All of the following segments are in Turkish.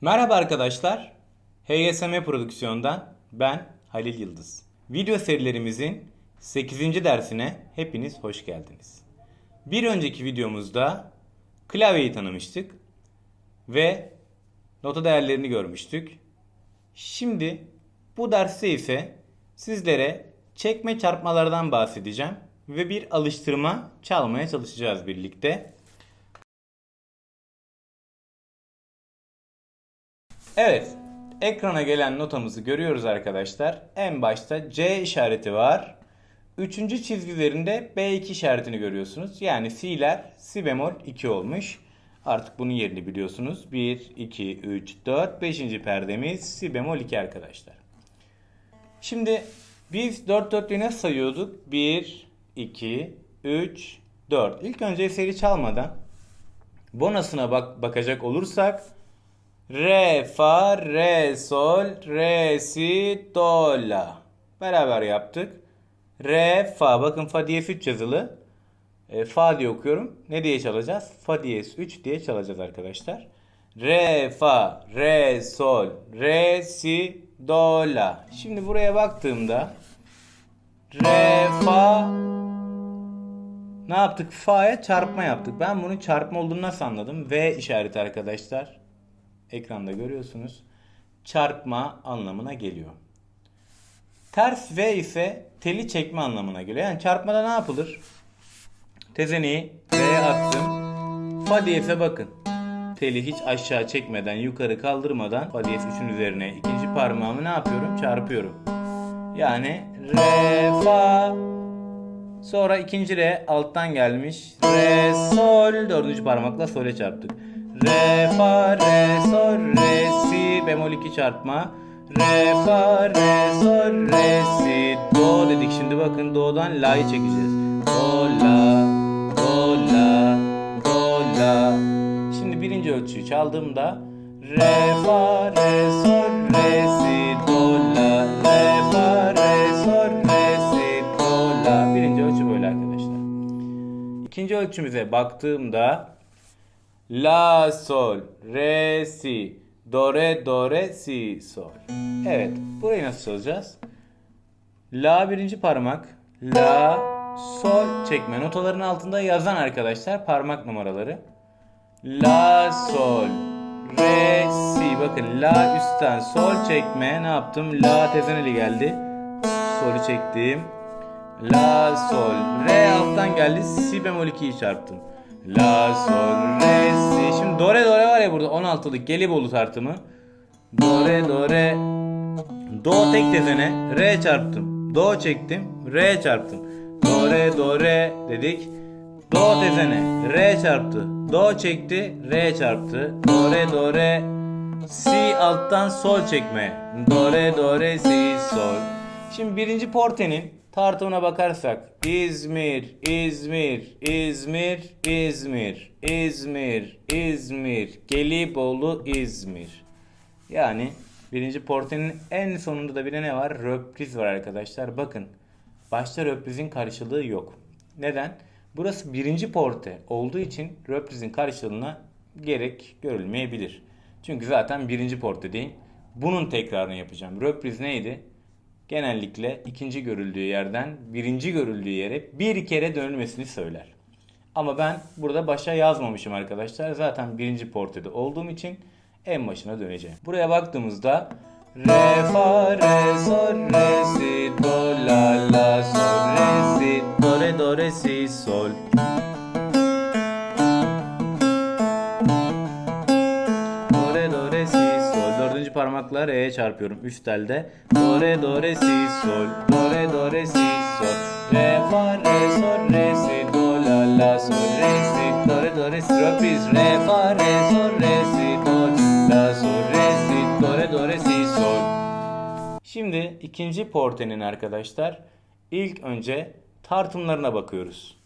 Merhaba arkadaşlar. HSM Prodüksiyon'dan ben Halil Yıldız. Video serilerimizin 8. dersine hepiniz hoş geldiniz. Bir önceki videomuzda klavyeyi tanımıştık ve nota değerlerini görmüştük. Şimdi bu derste ise sizlere çekme çarpmalardan bahsedeceğim ve bir alıştırma çalmaya çalışacağız birlikte. Evet, ekrana gelen notamızı görüyoruz arkadaşlar. En başta C işareti var. Üçüncü çizgilerinde B2 işaretini görüyorsunuz. Yani C'ler Si bemol 2 olmuş. Artık bunun yerini biliyorsunuz. 1, 2, 3, 4, 5. perdemiz Si bemol 2 arkadaşlar. Şimdi biz 4 dörtlüğü nasıl sayıyorduk? 1, 2, 3, 4. İlk önce seri çalmadan bonusuna bak bakacak olursak Re, fa, re, sol, re, si, do, la. Beraber yaptık. Re, fa. Bakın fa diyez 3 yazılı. E, fa diye okuyorum. Ne diye çalacağız? Fa diyez 3 diye çalacağız arkadaşlar. Re, fa, re, sol, re, si, do, la. Şimdi buraya baktığımda re, fa ne yaptık? Fa'ya çarpma yaptık. Ben bunun çarpma olduğunu nasıl anladım? V işareti arkadaşlar ekranda görüyorsunuz. Çarpma anlamına geliyor. Ters V ise teli çekme anlamına geliyor. Yani çarpmada ne yapılır? Tezeneyi V'ye attım. Fa diyeze bakın. Teli hiç aşağı çekmeden, yukarı kaldırmadan fa diyez 3'ün üzerine ikinci parmağımı ne yapıyorum? Çarpıyorum. Yani re, fa, Sonra ikinci re alttan gelmiş. Re, sol. Dördüncü parmakla sole çarptık. Re, fa, re, sol, re, si. Bemol 2 çarpma. Re, fa, re, sol, re, si. Do dedik. Şimdi bakın do'dan la'yı çekeceğiz. Do, la, do, la, do, la. Şimdi birinci ölçüyü çaldığımda Re, fa, re, sol, re, si, do, la. Re, fa, re, sol, re, si, do, la. Birinci ölçü böyle arkadaşlar. İkinci ölçümüze baktığımda La, sol, re, si, do, re, do, re, si, sol. Evet, burayı nasıl çalacağız? La birinci parmak, la, sol çekme. Notaların altında yazan arkadaşlar parmak numaraları. La, sol, re, si. Bakın la üstten sol çekme. Ne yaptım? La tezeneli geldi. Sol'ü çektim. La, sol, re alttan geldi. Si bemol 2'yi çarptım. La, sol, re, si. Şimdi do, re, do, re var ya burada 16'lık Gelibolu tartımı. Do, re, do, re. Do tek tezene. Re çarptım. Do çektim. Re çarptım. Do, re, do, re dedik. Do tezene. Re çarptı. Do çekti. Re çarptı. Do, re, do, re. Si alttan sol çekme. Do, re, do, re, si, sol. Şimdi birinci portenin tartımına bakarsak İzmir, İzmir, İzmir, İzmir, İzmir, İzmir, Gelibolu, İzmir. Yani birinci portenin en sonunda da bir ne var? Röpriz var arkadaşlar. Bakın başta röprizin karşılığı yok. Neden? Burası birinci porte olduğu için röprizin karşılığına gerek görülmeyebilir. Çünkü zaten birinci porte değil. Bunun tekrarını yapacağım. Röpriz neydi? Genellikle ikinci görüldüğü yerden birinci görüldüğü yere bir kere dönülmesini söyler. Ama ben burada başa yazmamışım arkadaşlar. Zaten birinci portede olduğum için en başına döneceğim. Buraya baktığımızda Re, fa, re, sol, re, si, do, la, la, sol, re, si, do, re, do, re, si, sol. Dördüncü parmakla re'ye çarpıyorum. Üst telde. Do, re, do, re, si, sol. Do, re, do, re, si, sol. Re, fa, re, sol, re, si, do, la, la, sol, re, si, do, re, do, re, si. Röpriz. Re, fa, re, sol, re, si, do, la, sol, re, si, do, re, do, re, si, sol. Şimdi ikinci portenin arkadaşlar ilk önce tartımlarına bakıyoruz.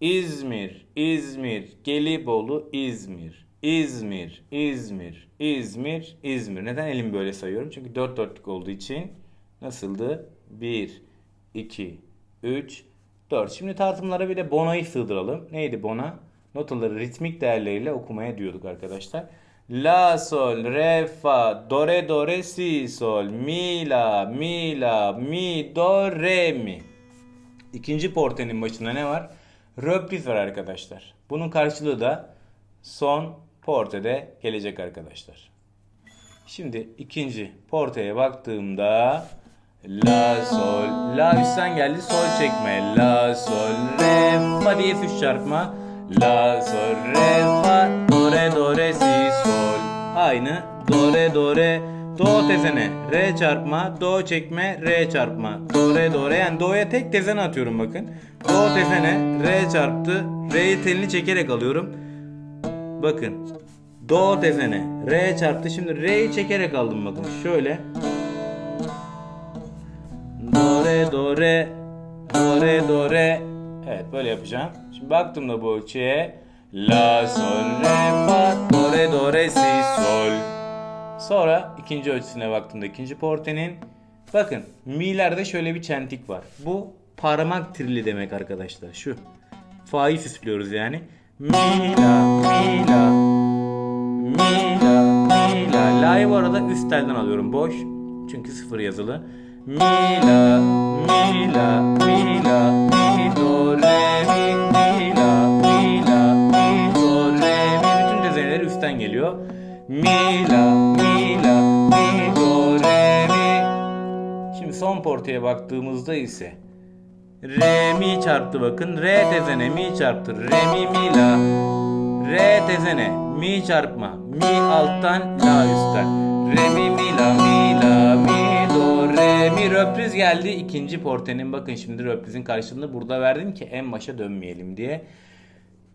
İzmir, İzmir, Gelibolu, İzmir. İzmir, İzmir, İzmir, İzmir. Neden elimi böyle sayıyorum? Çünkü dört dörtlük olduğu için nasıldı? 1, 2, 3, 4. Şimdi tartımlara bir de Bona'yı sığdıralım. Neydi Bona? Notaları ritmik değerleriyle okumaya diyorduk arkadaşlar. La sol re fa do re do re si sol mi la mi la mi do re mi. İkinci portenin başında ne var? Röpriz var arkadaşlar. Bunun karşılığı da son portede gelecek arkadaşlar. Şimdi ikinci portaya baktığımda La sol La üstten geldi sol çekme. La sol re fa diye üç çarpma. La sol re fa do re do re si sol. Aynı. Do re do re do tezene re çarpma. Do çekme re çarpma. Do re do re. Yani do'ya tek tezene atıyorum bakın. Do tezene re çarptı. Re'yi telini çekerek alıyorum bakın. Do tezene re çarptı. Şimdi re'yi çekerek aldım bakın. Şöyle. Do re do re. Do re do re. Evet böyle yapacağım. Şimdi baktım da bu ölçüye. La sol re fa. Do re do re si sol. Sonra ikinci ölçüsüne baktığımda ikinci portenin. Bakın mi'lerde şöyle bir çentik var. Bu parmak trili demek arkadaşlar. Şu. Fa'yı süslüyoruz yani. Mi la mi la mi la mi la. La'yı bu arada üst telden alıyorum boş. Çünkü sıfır yazılı. Mi la mi la mi la mi do re mi mi la mi la mi do re mi. Bütün tezeneler üstten geliyor. Mi la mi la mi do re mi. Şimdi son portaya baktığımızda ise re mi çarptı bakın. Re tezene mi çarptı. Re mi mi la. Re tezene mi çarpma. Mi alttan la üstten. Re mi mi la mi la mi do re mi röpriz geldi. ikinci portenin bakın şimdi röprizin karşılığını burada verdim ki en başa dönmeyelim diye.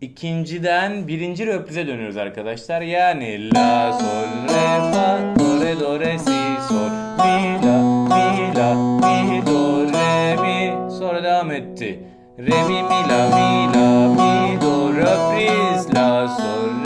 İkinciden birinci röprize dönüyoruz arkadaşlar. Yani la sol re fa do re do re si sol mi la mi la mi do re mi sonra devam etti. Re mi mi la mi la mi do röpriz la sol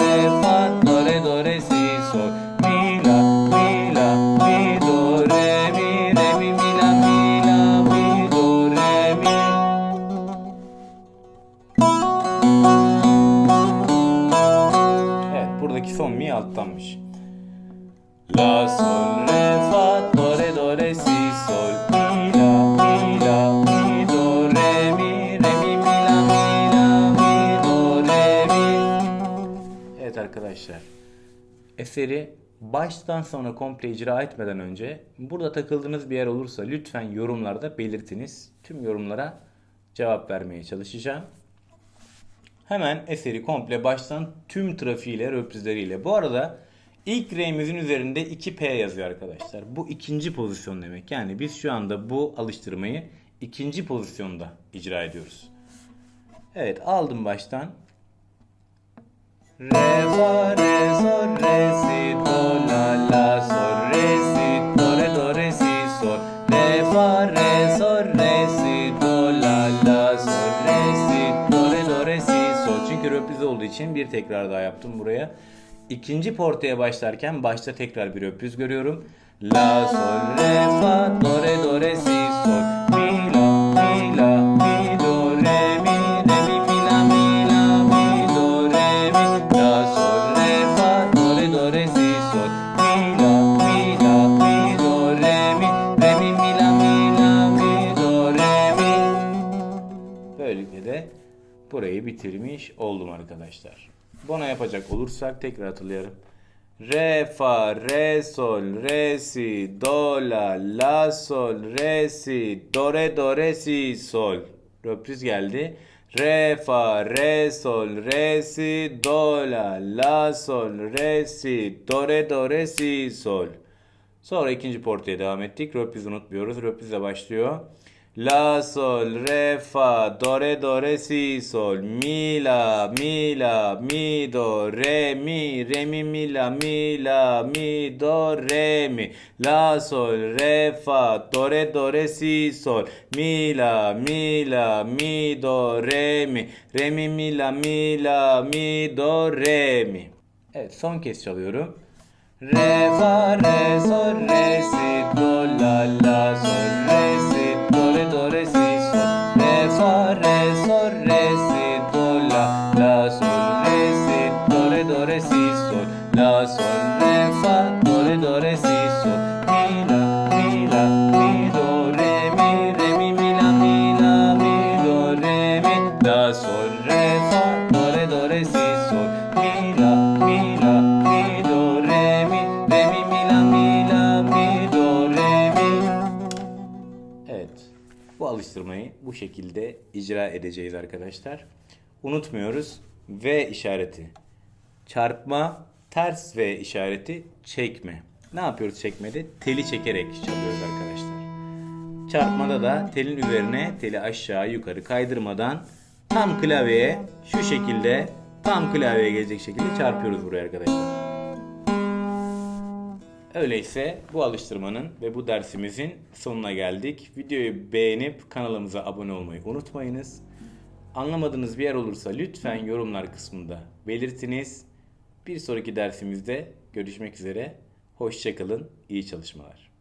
Eseri baştan sona komple icra etmeden önce burada takıldığınız bir yer olursa lütfen yorumlarda belirtiniz. Tüm yorumlara cevap vermeye çalışacağım. Hemen eseri komple baştan tüm trafiğiyle, röprizleriyle. Bu arada ilk R'imizin üzerinde 2P yazıyor arkadaşlar. Bu ikinci pozisyon demek. Yani biz şu anda bu alıştırmayı ikinci pozisyonda icra ediyoruz. Evet aldım baştan. Re fa re sol re si do la la sol re si do re do re si sol çünkü röpriz olduğu için bir tekrar daha yaptım buraya. İkinci portaya başlarken başta tekrar bir röpriz görüyorum. La sol re fa do re do re si sol la sol re fa do re do re si sol mi la mi la mi do re mi re mi mi la mi la mi do re mi Böylelikle de burayı bitirmiş oldum arkadaşlar. Bona yapacak olursak tekrar hatırlayalım. Re fa re sol re si do la la sol re si do re do re si sol. Röpriz geldi. Re fa re sol re si do la la sol re si do re do re si sol. Sonra ikinci portaya devam ettik. Röpriz unutmuyoruz. Röprizle başlıyor. La sol re fa do re do re si sol. Mi la mi la mi do re mi re mi mi la mi la mi do re mi. La sol re fa do re do re si sol. Mi la mi la mi do re mi. Re mi mi la mi la mi do re mi. Evet son kez çalıyorum. Re fa re sol re si do la la sol bu şekilde icra edeceğiz arkadaşlar. Unutmuyoruz. V işareti çarpma, ters V işareti çekme. Ne yapıyoruz çekmede? Teli çekerek çalıyoruz arkadaşlar. Çarpmada da telin üzerine teli aşağı yukarı kaydırmadan tam klavyeye şu şekilde tam klavyeye gelecek şekilde çarpıyoruz buraya arkadaşlar. Öyleyse bu alıştırmanın ve bu dersimizin sonuna geldik. Videoyu beğenip kanalımıza abone olmayı unutmayınız. Anlamadığınız bir yer olursa lütfen yorumlar kısmında belirtiniz. Bir sonraki dersimizde görüşmek üzere. Hoşçakalın, iyi çalışmalar.